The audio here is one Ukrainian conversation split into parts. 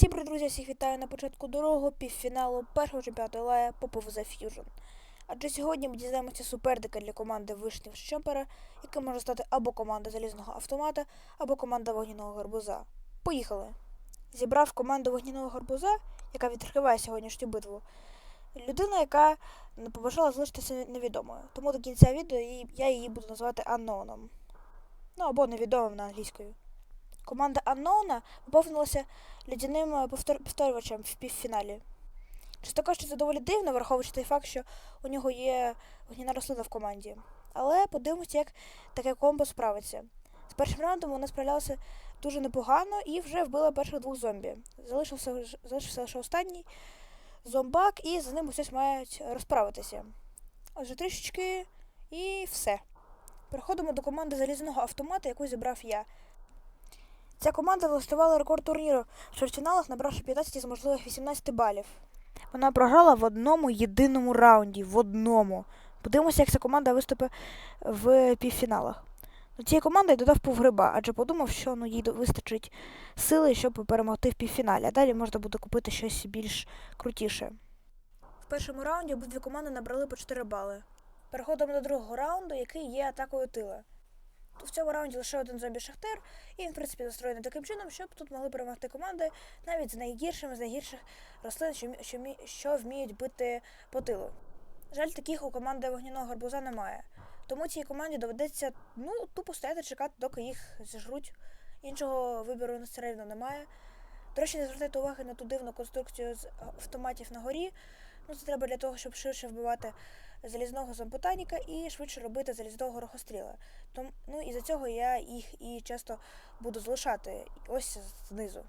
Всім привіт, друзі, всіх вітаю на початку дорогу півфіналу першого чемпіонату Лая по PvZ Fusion. Адже сьогодні ми дізнаємося суперника для команди Вишнів Щемпера, яка може стати або команда залізного автомата, або команда вогняного гарбуза. Поїхали! Зібрав команду вогняного гарбуза, яка відкриває сьогоднішню битву. Людина, яка не побажала залишитися невідомою. Тому до кінця відео я її буду називати Анноуном. Ну або невідомим на англійською. Команда Анноуна поповнилася лідяним е, повтор... повторювачем в півфіналі. Чисто кажучи, це доволі дивно, враховуючи той факт, що у нього є вогняна рослина в команді. Але подивимося, як таке комбо справиться. З першим раундом вона справлялася дуже непогано і вже вбила перших двох зомбі. Залишився, залишився лише останній зомбак, і за ним усіх мають розправитися. Отже, трішечки і все. Переходимо до команди залізного автомата, яку зібрав я. Ця команда влаштувала рекорд турніру в чвертьфіналах, набравши 15 з можливих 18 балів. Вона програла в одному єдиному раунді. В одному. Подивимося, як ця команда виступить в півфіналах. До цієї команди додав півгриба, адже подумав, що ну, їй вистачить сили, щоб перемогти в півфіналі, а далі можна буде купити щось більш крутіше. В першому раунді обидві команди набрали по 4 бали. Переходимо до другого раунду, який є атакою тила. Тут в цьому раунді лише один зомбі Шахтер, і він, в принципі, застроєний таким чином, щоб тут могли перемогти команди навіть з найгіршими, з найгірших рослин, що, що, що вміють бити по тилу. Жаль, таких у команди вогняного гарбуза немає. Тому цій команді доведеться ну, тупо стояти чекати, доки їх зіжруть. Іншого вибору на все немає. До не звертайте уваги на ту дивну конструкцію з автоматів на горі. Ну, це треба для того, щоб ширше вбивати залізного зомботаніка і швидше робити залізного горохостріла. Тому, ну, і за цього я їх і часто буду залишати ось знизу.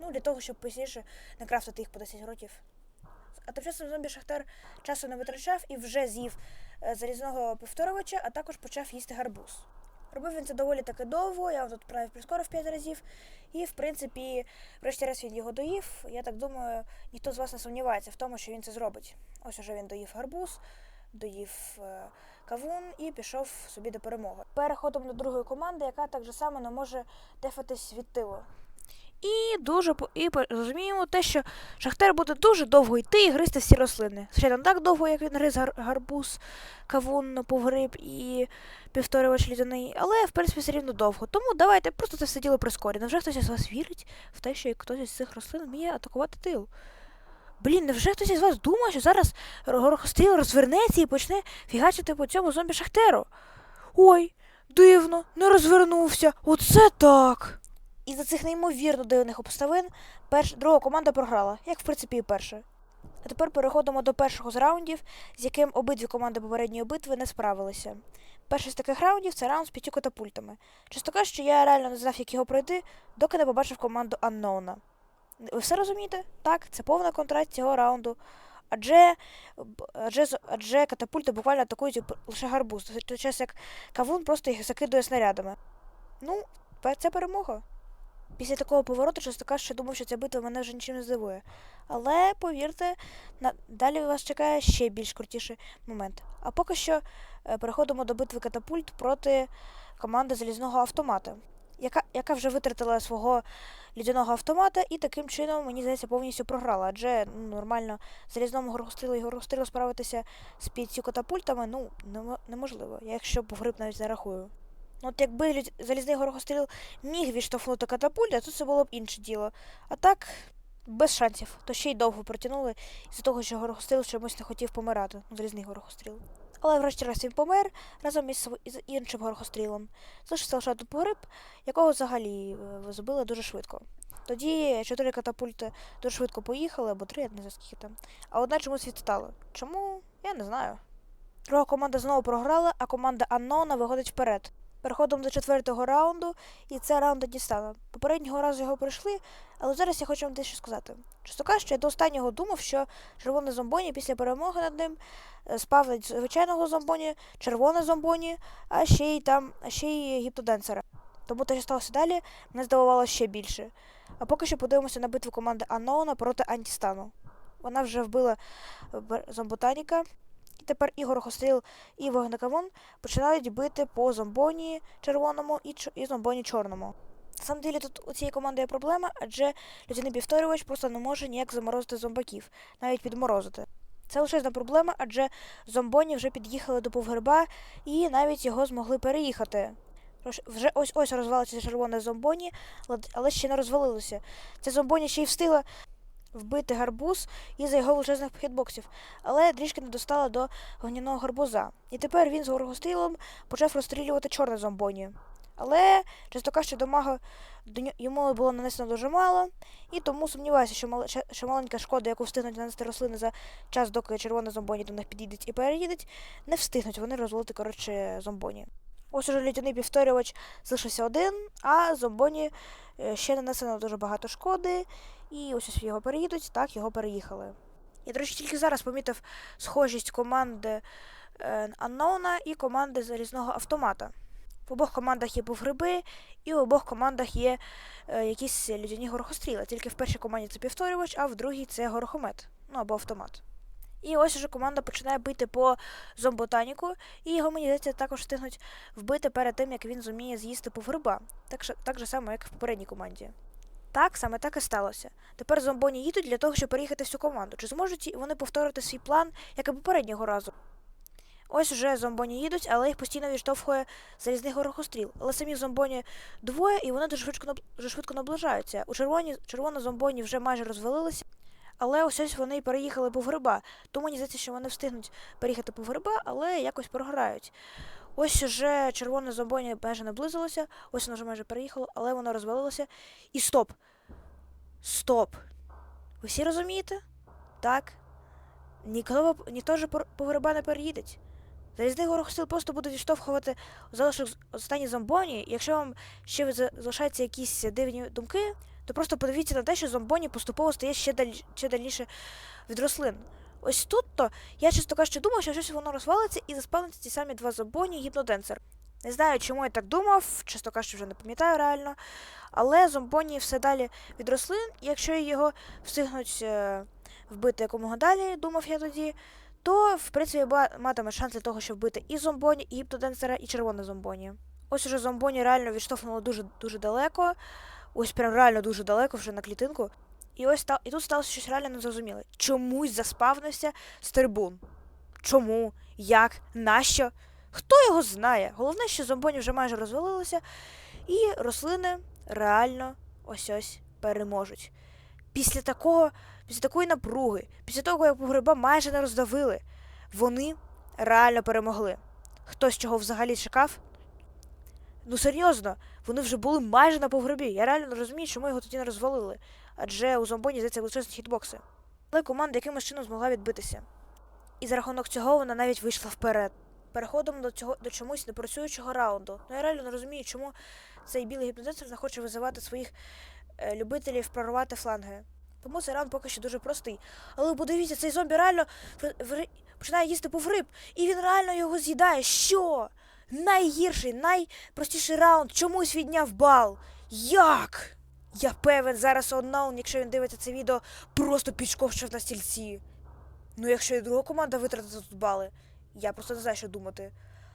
Ну, для того, щоб пізніше не крафтити їх по 10 років. А тим часом зомбі Шахтар часу не витрачав і вже з'їв е, залізного повторювача, а також почав їсти гарбуз. Робив він це доволі таки довго, я тут правив прискорив 5 разів. І, в принципі, врешті-раз він його доїв. Я так думаю, ніхто з вас не сумнівається в тому, що він це зробить. Ось уже він доїв гарбуз, доїв е, кавун і пішов собі до перемоги. Переходимо до другої команди, яка так же само не може дефатись від тилу. І дуже і розуміємо те, що Шахтар буде дуже довго йти і гризти всі рослини. Звичайно, не так довго, як він гриз гар- гарбуз, кавун, повгриб і півторювач лідяний, але в принципі все рівно довго. Тому давайте просто це все діло прискорі. Невже хтось із вас вірить в те, що хтось із цих рослин вміє атакувати тил? Блін, невже хтось із вас думає, що зараз горохостріл розвернеться і почне фігачити по цьому зомбі Шахтеру? Ой, дивно, не розвернувся. Оце так. Із-за цих неймовірно дивних обставин перш... друга команда програла, як в принципі і перша. А тепер переходимо до першого з раундів, з яким обидві команди попередньої битви не справилися. Перший з таких раундів це раунд з п'ятью катапультами. Чисто кажучи, я реально не знав, як його пройти, доки не побачив команду Unknown. Ви все розумієте? Так, це повна контракт цього раунду. Адже, адже, адже катапульти буквально атакують лише гарбуз, в той час як кавун просто їх закидує снарядами. Ну, це перемога. Після такого повороту, чесно кажучи, думав, що ця битва мене вже нічим не здивує. Але повірте, на... далі вас чекає ще більш крутіший момент. А поки що е, переходимо до битви катапульт проти команди залізного автомата, яка, яка вже витратила свого лідяного автомата і таким чином, мені здається, повністю програла. Адже ну, нормально залізному горохострілу і горохострілу справитися з п'ятью катапультами ну, немо- неможливо. Я якщо б гриб навіть зарахую. Ну, От якби залізний горохостріл міг відштовхнути катапульти, то це було б інше діло. А так, без шансів. То ще й довго протягнули з-за того, що горохостріл чомусь не хотів помирати. Залізний горохостріл. Але врешті-решт він помер разом із, іншим горохострілом. Залишився лише один погриб, якого взагалі е, дуже швидко. Тоді чотири катапульти дуже швидко поїхали, або три, я не знаю скільки там. А одна чомусь відстала. Чому? Я не знаю. Друга команда знову програла, а команда Аннона виходить вперед. Переходимо до четвертого раунду, і це раунд дістана. Попереднього разу його пройшли, але зараз я хочу вам дещо сказати. Чесно кажучи, я до останнього думав, що червоне зомбоні після перемоги над ним е, спавнить звичайного зомбоні, червоне зомбоні, а ще й там, ще й гіптоденсера. Тому те, що сталося далі, мене здивувало ще більше. А поки що подивимося на битву команди Анноуна проти Антістану. Вона вже вбила е, зомботаніка. І тепер і горохостріл, і вогнекавун починають бити по зомбоні червоному і, і зомбоні чорному. На самом деле тут у цієї команди є проблема, адже людяний повторювач просто не може ніяк заморозити зомбаків, навіть підморозити. Це лише проблема, адже зомбоні вже під'їхали до повгерба і навіть його змогли переїхати. Вже ось ось розвалиться червоне зомбоні, але ще не розвалилося. Це зомбоні ще й встигла вбити гарбуз із-за його величезних хітбоксів, але трішки не достала до вогняного гарбуза. І тепер він з горгострілом почав розстрілювати чорне зомбоні. Але часто кажучи, дамага до йому було нанесено дуже мало, і тому сумніваюся, що, мал- що маленька шкода, яку встигнуть нанести рослини за час, доки червоне зомбоні до них підійдуть і переїдуть, не встигнуть вони розвалити, коротше, зомбоні. Ось уже лідяний повторювач залишився один, а зомбоні е, ще нанесено дуже багато шкоди, і ось ось його переїдуть, так його переїхали. Я, до речі, тільки зараз помітив схожість команди е, Unknown і команди залізного автомата. В обох командах є повгриби, і в обох командах є е, якісь людяні горохостріли. Тільки в першій команді це повторювач, а в другій це горохомет, ну або автомат. І ось уже команда починає бити по зомботаніку, і його, мені здається, також встигнуть вбити перед тим, як він зуміє з'їсти повгриба. Так, так же само, як в попередній команді. Так, саме так і сталося. Тепер зомбоні їдуть для того, щоб переїхати всю команду. Чи зможуть вони повторити свій план, як і попереднього разу? Ось уже зомбоні їдуть, але їх постійно відштовхує залізний горохостріл. Але самі зомбоні двоє, і вони дуже швидко, дуже швидко наближаються. У червоні, червоно зомбоні вже майже розвалилися, але ось ось вони переїхали по гриба. Тому мені здається, що вони встигнуть переїхати по гриба, але якось програють. Ось уже червоне зомбоні майже наблизилося, ось воно вже майже переїхало, але воно розвалилося. І стоп! Стоп! Ви всі розумієте? Так. Ніхто, ніхто ж по- гриба не переїдеть. Залізний горохостил просто буде відштовхувати залишок останні зомбоні. Якщо вам ще залишаються якісь дивні думки, то просто подивіться на те, що зомбоні поступово стає ще, даль... ще дальніше від рослин. Ось тут то я чесно кажучи думав, що щось воно розвалиться і заспавниться ті самі два зомбоні і гіпноденсер. Не знаю, чому я так думав, чесно кажучи, вже не пам'ятаю реально. Але зомбоні все далі від рослин, і якщо його встигнуть е, вбити якомога далі, думав я тоді, то в принципі матиме шанс для того, щоб вбити і зомбоні, і гіпноденсера, і червоне зомбоні. Ось уже зомбоні реально відштовхнуло дуже дуже далеко. Ось прям реально дуже далеко, вже на клітинку. І ось та, і тут сталося щось реально незрозуміле. Чомусь заспавнився стрибун. Чому? Як? Нащо? Хто його знає? Головне, що зомбоні вже майже розвалилися, і рослини реально ось ось переможуть. Після такого, після такої напруги, після того, як погреба майже не роздавили, вони реально перемогли. Хтось чого взагалі чекав? Ну серйозно, вони вже були майже на погребі. Я реально не розумію, чому його тоді не розвалили. Адже у зомбоні здається величезні хітбокси. Але команда якимось чином змогла відбитися. І за рахунок цього вона навіть вийшла вперед. Переходимо до цього до чомусь непрацюючого раунду. Ну я реально не розумію, чому цей білий гіпнотизер не хоче визивати своїх е, любителів прорвати фланги. Тому цей раунд поки що дуже простий. Але подивіться, цей зомбі реально в- в- починає їсти повриб, і він реально його з'їдає. Що? Найгірший, найпростіший раунд чомусь відняв бал. Як? Я певен, зараз Unknown, якщо він дивиться це відео, просто підшковчив на стільці. Ну, якщо і друга команда витратить тут бали, я просто не знаю, що думати.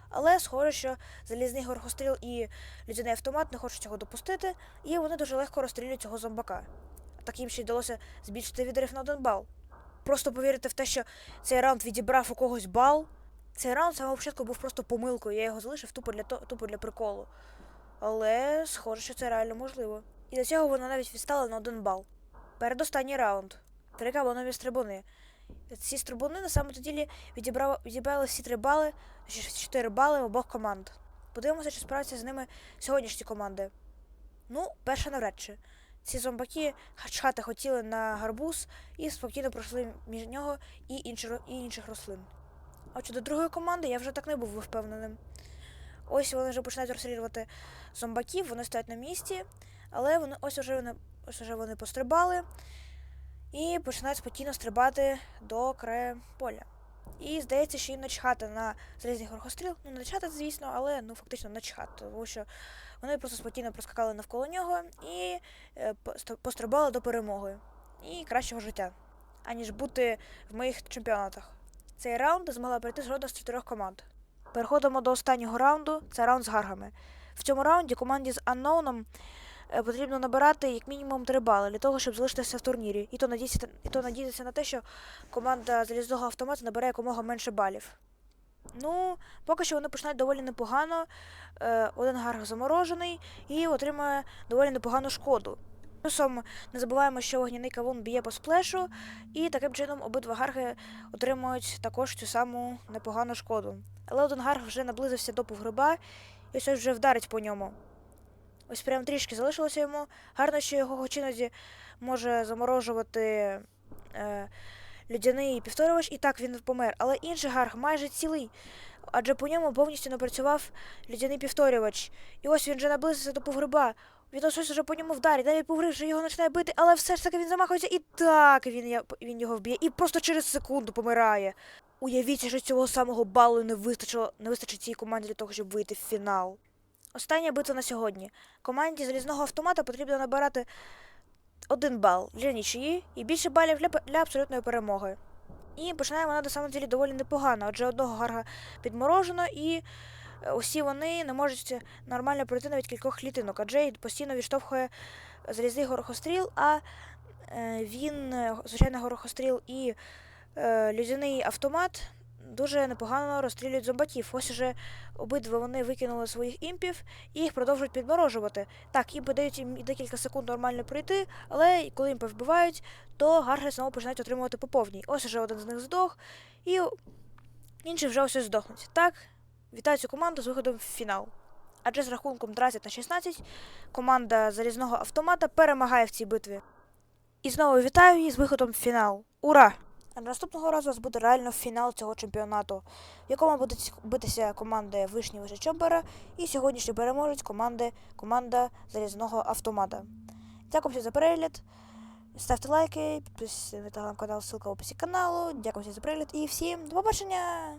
Але схоже, що залізний горгостріл і людяний автомат не хочуть цього допустити, і вони дуже легко розстрілюють цього зомбака. Так їм ще й вдалося збільшити відрив на один бал. Просто повірити в те, що цей раунд відібрав у когось бал. Цей раунд з самого початку був просто помилкою, я його залишив тупо для, тупо для приколу. Але схоже, що це реально можливо. І до цього вона навіть відстала на один бал. Передостанній раунд. Три кабанові стрибуни. Ці стрибуни на самому ділі відібрали, всі три бали, точніше, чотири бали обох команд. Подивимося, чи справляться з ними сьогоднішні команди. Ну, перша навряд чи. Ці зомбаки чхати хотіли на гарбуз і спокійно пройшли між нього і інших рослин. А щодо другої команди я вже так не був впевненим. Ось вони вже починають розстрілювати зомбаків, вони стоять на місці, але вони ось уже вони, ось уже вони пострибали і починають спокійно стрибати до краю поля. І здається, що їм начхати на залізний горохостріл. Ну, не начхати, звісно, але ну фактично начхати, тому що вони просто спокійно проскакали навколо нього і е, пострибали до перемоги і кращого життя, аніж бути в моїх чемпіонатах. Цей раунд змогла пройти жодна з чотирьох команд. Переходимо до останнього раунду. Це раунд з гаргами. В цьому раунді команді з Unknown е, потрібно набирати як мінімум 3 бали для того, щоб залишитися в турнірі. І то надіятися, і то надіятися на те, що команда залізного автомата набере якомога менше балів. Ну, поки що вони починають доволі непогано. Е, один гарг заморожений і отримує доволі непогану шкоду. Плюсом не забуваємо, що вогняний кавун б'є по сплешу, і таким чином обидва гарги отримують також цю саму непогану шкоду. Але один гарг вже наблизився до погреба, і ось ось вже вдарить по ньому. Ось прям трішки залишилося йому. Гарно, що його хоч може заморожувати е, людяний півторювач, і так він помер. Але інший гарг майже цілий, адже по ньому повністю не працював людяний півторювач. І ось він вже наблизився до погреба. Він ось ось уже по ньому вдарить, навіть погрив, що його починає бити, але все ж таки він замахується, і так він, він його вб'є, і просто через секунду помирає. Уявіть, що цього самого балу не вистачило, не вистачить цій команді для того, щоб вийти в фінал. Остання битва на сьогодні. Команді залізного автомата потрібно набирати один бал для нічиї і більше балів для, для абсолютної перемоги. І починає вона на самом ділі доволі непогано, адже одного гарга підморожено, і усі вони не можуть нормально пройти навіть кількох клітинок, адже постійно відштовхує залізний горохостріл, а е, він, е, звичайно, горохостріл і е, людяний автомат дуже непогано розстрілюють зомбаків. Ось уже обидва вони викинули своїх імпів і їх продовжують підморожувати. Так, імпи дають їм декілька секунд нормально пройти, але коли імпи вбивають, то гарги знову починають отримувати по повній. Ось уже один з них здох, і інші вже ось здохнуть. Так, вітаю цю команду з виходом в фінал. Адже з рахунком 20 на 16 команда залізного автомата перемагає в цій битві. І знову вітаю її з виходом в фінал. Ура! А наступного разу у нас буде реально фінал цього чемпіонату, в якому будуть битися команди Вишні Вище Чомбера і сьогоднішній переможець команди команда залізного автомата. Дякую всім за перегляд. Ставте лайки, підписуйтесь на телеграм-канал, ссылка в описі каналу. Дякую всім за перегляд і всім до побачення!